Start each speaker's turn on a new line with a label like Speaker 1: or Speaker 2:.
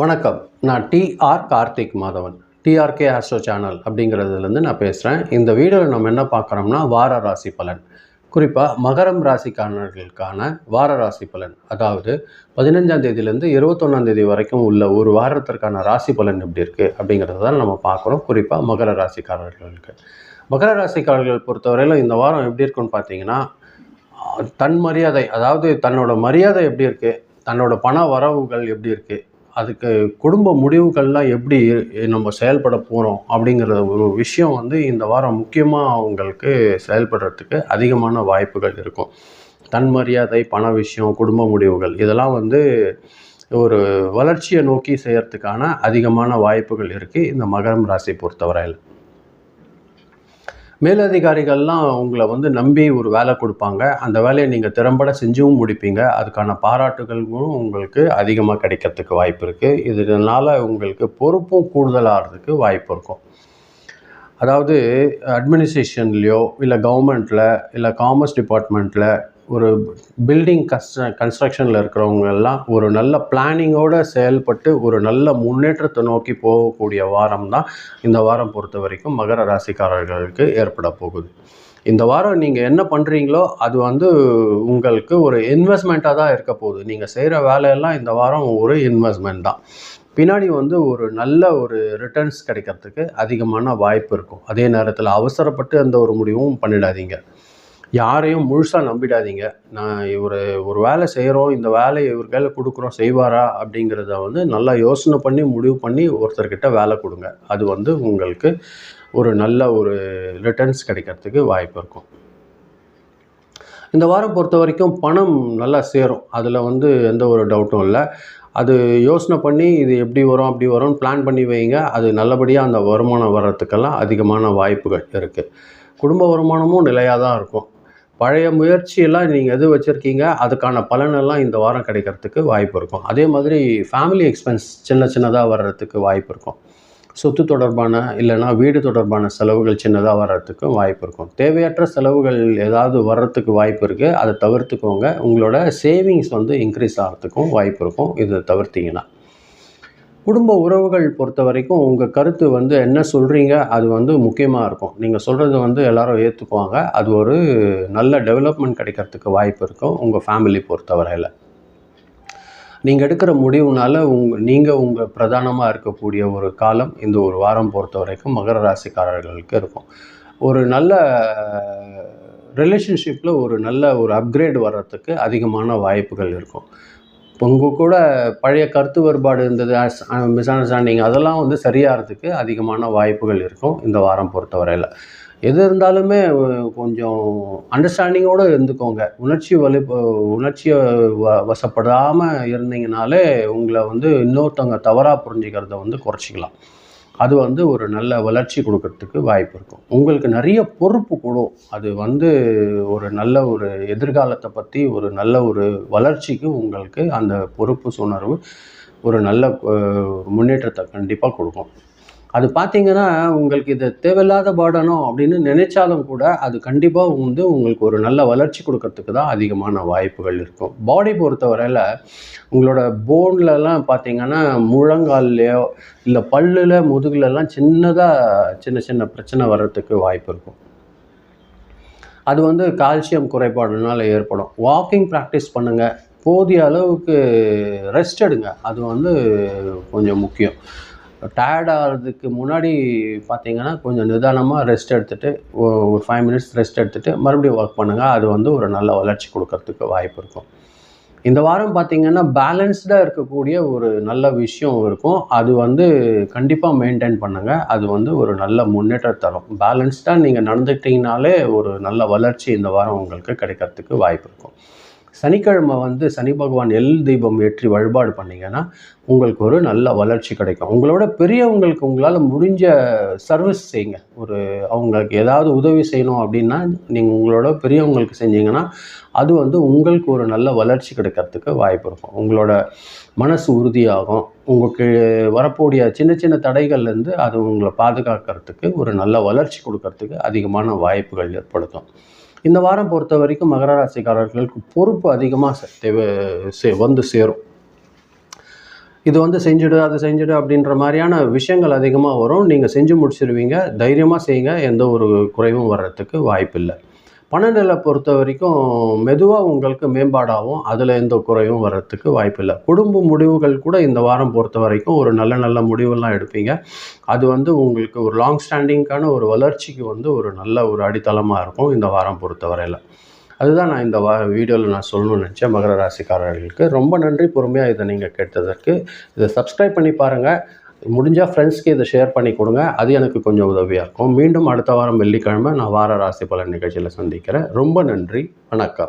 Speaker 1: வணக்கம். நான் T R Karthik Madhavan. T R K astro channel அப்படிங்கிறதுலேருந்து நான் பேசுகிறேன். இந்த வீடியோவில் நம்ம என்ன பார்க்குறோம்னா வார ராசி பலன். குறிப்பாக மகரம் ராசிக்காரர்களுக்கான வார ராசி பலன். அதாவது பதினஞ்சாம் தேதியிலேருந்து இருபத்தொன்னாம் தேதி வரைக்கும் உள்ள ஒரு வாரத்திற்கான ராசி பலன் எப்படி இருக்குது அப்படிங்கிறத தான் நம்ம பார்க்குறோம். குறிப்பாக மகர ராசிக்காரர்களுக்கு. மகர ராசிக்காரர்கள் பொறுத்தவரையிலும் இந்த வாரம் எப்படி இருக்குன்னு பார்த்தீங்கன்னா தன் மரியாதை அதாவது தன்னோட மரியாதை எப்படி இருக்குது தன்னோட பண வரவுகள் எப்படி இருக்குது அதுக்கு குடும்ப முடிவுகள்லாம் எப்படி நம்ம செயல்பட போகிறோம் அப்படிங்கிற ஒரு விஷயம் வந்து இந்த வாரம் முக்கியமாக அவங்களுக்கு செயல்படுறதுக்கு அதிகமான வாய்ப்புகள் இருக்கும். தன்மரியாதை பண விஷயம் குடும்ப முடிவுகள் இதெல்லாம் வந்து ஒரு வளர்ச்சியை நோக்கி செய்கிறதுக்கான அதிகமான வாய்ப்புகள் இருக்குது இந்த மகரம் ராசி பொறுத்தவரையில். மேலதிகாரிகள்லாம் உங்களை வந்து நம்பி ஒரு வேலை கொடுப்பாங்க. அந்த வேலையை நீங்கள் திறம்பட செஞ்சும் முடிப்பீங்க. அதுக்கான பாராட்டுகளும் உங்களுக்கு அதிகமாக கிடைக்கிறதுக்கு வாய்ப்பு இருக்குது இதனால் உங்களுக்கு பொறுப்பும் கூடுதலாகிறதுக்கு வாய்ப்பு இருக்கும். அதாவது அட்மினிஸ்ட்ரேஷன்லேயோ இல்லை கவர்மெண்ட்டில் இல்லை காமர்ஸ் டிபார்ட்மெண்ட்டில் ஒரு பில்டிங் கஸ்ட கன்ஸ்ட்ரக்ஷனில் இருக்கிறவங்க எல்லாம் ஒரு நல்ல பிளானிங்கோடு செயல்பட்டு ஒரு நல்ல முன்னேற்றத்தை நோக்கி போகக்கூடிய வாரம் தான் இந்த வாரம் பொறுத்த வரைக்கும் மகர ராசிக்காரர்களுக்கு ஏற்பட போகுது. இந்த வாரம் நீங்கள் என்ன பண்ணுறீங்களோ அது வந்து உங்களுக்கு ஒரு இன்வெஸ்ட்மெண்ட்டாக தான் இருக்க போகுது. நீங்கள் செய்கிற வேலையெல்லாம் இந்த வாரம் ஒரு இன்வெஸ்ட்மெண்ட் தான். பின்னாடி வந்து ஒரு நல்ல ஒரு ரிட்டர்ன்ஸ் கிடைக்கிறதுக்கு அதிகமான வாய்ப்பு இருக்கும். அதே நேரத்தில் அவசரப்பட்டு அந்த ஒரு முடிவும் பண்ணிடாதீங்க. யாரையும் முழுசாக நம்பிடாதீங்க. நான் இவர் ஒரு வேலை செய்கிறோம் இந்த வேலையை இவர் கையில் கொடுக்குறோம் செய்வாரா அப்படிங்கிறத வந்து நல்லா யோசனை பண்ணி முடிவு பண்ணி ஒருத்தர்கிட்ட வேலை கொடுங்க. அது வந்து உங்களுக்கு ஒரு நல்ல ஒரு ரிட்டர்ன்ஸ் கிடைக்கிறதுக்கு வாய்ப்பு இருக்கும். இந்த வாரம் பொறுத்த வரைக்கும் பணம் நல்லா சேரும். அதில் வந்து எந்த ஒரு டவுட்டும் இல்லை. அது யோசனை பண்ணி இது எப்படி வரும் அப்படி வரும்னு பிளான் பண்ணி வைங்க. அது நல்லபடியாக அந்த வருமானம் வர்றதுக்கெல்லாம் அதிகமான வாய்ப்புகள் இருக்குது குடும்ப வருமானமும் நிலையாக தான் இருக்கும். பழைய முயற்சியெல்லாம் நீங்கள் எது வச்சுருக்கீங்க அதுக்கான பலனெல்லாம் இந்த வாரம் கிடைக்கிறதுக்கு வாய்ப்பு இருக்கும். அதே மாதிரி ஃபேமிலி எக்ஸ்பென்ஸ் சின்ன சின்னதாக வர்றதுக்கு வாய்ப்பு இருக்கும். சொத்து தொடர்பான இல்லைனா வீடு தொடர்பான செலவுகள் சின்னதாக வர்றதுக்கும் வாய்ப்பு இருக்கும். தேவையற்ற செலவுகள் ஏதாவது வர்றதுக்கு வாய்ப்பு இருக்குது அதை தவிர்த்துக்கோங்க. உங்களோட சேவிங்ஸ் வந்து இன்க்ரீஸ் ஆகிறதுக்கும் வாய்ப்பு இருக்கும். இதை தவிர்த்திங்கன்னா. குடும்ப உறவுகள் பொறுத்த வரைக்கும் உங்கள் கருத்து வந்து என்ன சொல்கிறீங்க அது வந்து முக்கியமாக இருக்கும். நீங்கள் சொல்கிறது வந்து எல்லாரும் ஏற்றுக்குவாங்க அது ஒரு நல்ல டெவலப்மெண்ட் கிடைக்கிறதுக்கு வாய்ப்பு இருக்கும் உங்கள் ஃபேமிலி பொறுத்தவரையில் நீங்கள் எடுக்கிற முடிவுனால உங் நீங்கள் உங்கள் பிரதானமாக இருக்கக்கூடிய ஒரு காலம் இந்த ஒரு வாரம் பொறுத்த வரைக்கும் மகர ராசிக்காரர்களுக்கு இருக்கும். ஒரு நல்ல ரிலேஷன்ஷிப்பில் ஒரு நல்ல ஒரு அப்கிரேட் வர்றதுக்கு அதிகமான வாய்ப்புகள் இருக்கும். உங்கள் கூட பழைய கருத்து வேறுபாடு இருந்தது மிஸ் அண்டர்ஸ்டாண்டிங் uh, அதெல்லாம் வந்து சரியாகிறதுக்கு அதிகமான வாய்ப்புகள் இருக்கும் இந்த வாரம் பொறுத்தவரையில். எது இருந்தாலுமே கொஞ்சம் அண்டர்ஸ்டாண்டிங்கோடு இருந்துக்கோங்க. உணர்ச்சி வலி உணர்ச்சியை வ வசப்படாமல் இருந்தீங்கனாலே உங்களை வந்து இன்னொருத்தவங்க தவறாக புரிஞ்சுக்கிறத வந்து குறைச்சிக்கலாம். அது வந்து ஒரு நல்ல வளர்ச்சி கொடுக்கறதுக்கு வாய்ப்பு இருக்கும். உங்களுக்கு நிறைய பொறுப்பு கூடும். அது வந்து ஒரு நல்ல ஒரு எதிர்காலத்தை பற்றி ஒரு நல்ல ஒரு வளர்ச்சிக்கு உங்களுக்கு அந்த பொறுப்பு சுணர்வு ஒரு நல்ல முன்னேற்றத்தை கண்டிப்பாக கொடுக்கும். அது பார்த்தீங்கன்னா உங்களுக்கு இது தேவையில்லாத பாடணும் அப்படின்னு நினைச்சாலும் கூட அது கண்டிப்பாக வந்து உங்களுக்கு ஒரு நல்ல வளர்ச்சி கொடுக்கறதுக்கு தான் அதிகமான வாய்ப்புகள் இருக்கும். பாடி பொறுத்தவரையில் உங்களோட போன்லலாம் பார்த்தீங்கன்னா முழங்கால்லையோ இல்லை பல்லில் முதுகுலலாம் சின்னதாக சின்ன சின்ன பிரச்சனை வர்றதுக்கு வாய்ப்பு இருக்கும். அது வந்து கால்சியம் குறைபாடுனால ஏற்படும். வாக்கிங் ப்ராக்டிஸ் பண்ணுங்கள் போதிய அளவுக்கு ரெஸ்ட் எடுங்க. அது வந்து கொஞ்சம் முக்கியம். டயர்ட் ஆகிறதுக்கு முன்னாடி பார்த்தீங்கன்னா கொஞ்சம் நிதானமாக ரெஸ்ட் எடுத்துகிட்டு ஒரு ஃபைவ் மினிட்ஸ் ரெஸ்ட் எடுத்துகிட்டு மறுபடியும் ஒர்க் பண்ணுங்கள் அது வந்து ஒரு நல்ல வளர்ச்சி கொடுக்கறதுக்கு வாய்ப்பு இருக்கும். இந்த வாரம் பார்த்திங்கன்னா பேலன்ஸ்டாக இருக்கக்கூடிய ஒரு நல்ல விஷயம் இருக்கும். அது வந்து கண்டிப்பாக மெயின்டைன் பண்ணுங்கள் அது வந்து ஒரு நல்ல முன்னேற்றம் தரும். பேலன்ஸ்டாக நீங்கள் நடந்துக்கிட்டிங்கனாலே ஒரு நல்ல வளர்ச்சி இந்த வாரம் உங்களுக்கு கிடைக்கிறதுக்கு வாய்ப்பு இருக்கும். சனிக்கிழமை வந்து சனி பகவான் எல் தீபம் ஏற்றி வழிபாடு பண்ணிங்கன்னா உங்களுக்கு ஒரு நல்ல வளர்ச்சி கிடைக்கும். உங்களோட பெரியவங்களுக்கு உங்களால் முடிஞ்ச சர்வீஸ் செய்யுங்க. ஒரு அவங்களுக்கு ஏதாவது உதவி செய்யணும் அப்படின்னா நீங்கள் உங்களோட பெரியவங்களுக்கு செஞ்சீங்கன்னா அது வந்து உங்களுக்கு ஒரு நல்ல வளர்ச்சி கிடைக்கிறதுக்கு வாய்ப்பு இருக்கும். உங்களோட மனசு உறுதியாகும். உங்களுக்கு வரக்கூடிய சின்ன சின்ன தடைகள்லேருந்து அது உங்களை பாதுகாக்கிறதுக்கு ஒரு நல்ல வளர்ச்சி கொடுக்கறதுக்கு அதிகமான வாய்ப்புகள் ஏற்படுத்தும். இந்த வாரம் பொறுத்த வரைக்கும் மகர ராசிக்காரர்களுக்கு பொறுப்பு அதிகமாக தேவை சே வந்து சேரும். இது வந்து செஞ்சுடு அது செஞ்சுடு அப்படின்ற மாதிரியான விஷயங்கள் அதிகமாக வரும். நீங்கள் செஞ்சு முடிச்சிருவீங்க. தைரியமாக செய்யுங்க. எந்த ஒரு குறைவும் வர்றதுக்கு வாய்ப்பில்லை. பணநிலை பொறுத்த வரைக்கும் மெதுவாக உங்களுக்கு மேம்பாடாகவும் அதில் எந்த குறையும் வர்றதுக்கு வாய்ப்பில்லை. குடும்ப முடிவுகள் கூட இந்த வாரம் பொறுத்த வரைக்கும் ஒரு நல்ல நல்ல முடிவெல்லாம் எடுப்பீங்க. அது வந்து உங்களுக்கு ஒரு லாங் ஸ்டாண்டிங்கான ஒரு வளர்ச்சிக்கு வந்து ஒரு நல்ல ஒரு அடித்தளமாக இருக்கும் இந்த வாரம் பொறுத்த வரையில். அதுதான் நான் இந்த வா வீடியோவில் நான் சொல்லணும்னு நினச்சேன். மகர ராசிக்காரர்களுக்கு ரொம்ப நன்றி. பொறுமையாக இதை நீங்கள் கேட்டதற்கு. இதை சப்ஸ்கிரைப் பண்ணி பாருங்கள் முடிஞ்சால் ஃப்ரெண்ட்ஸ்க்கு இதை ஷேர் பண்ணி கொடுங்க. அது எனக்கு கொஞ்சம் உதவியாக இருக்கும். மீண்டும் அடுத்த வாரம் வெள்ளிக்கிழமை நான் வார ராசி பலன் நிகழ்ச்சியில் சந்திக்கிறேன். ரொம்ப நன்றி. வணக்கம்.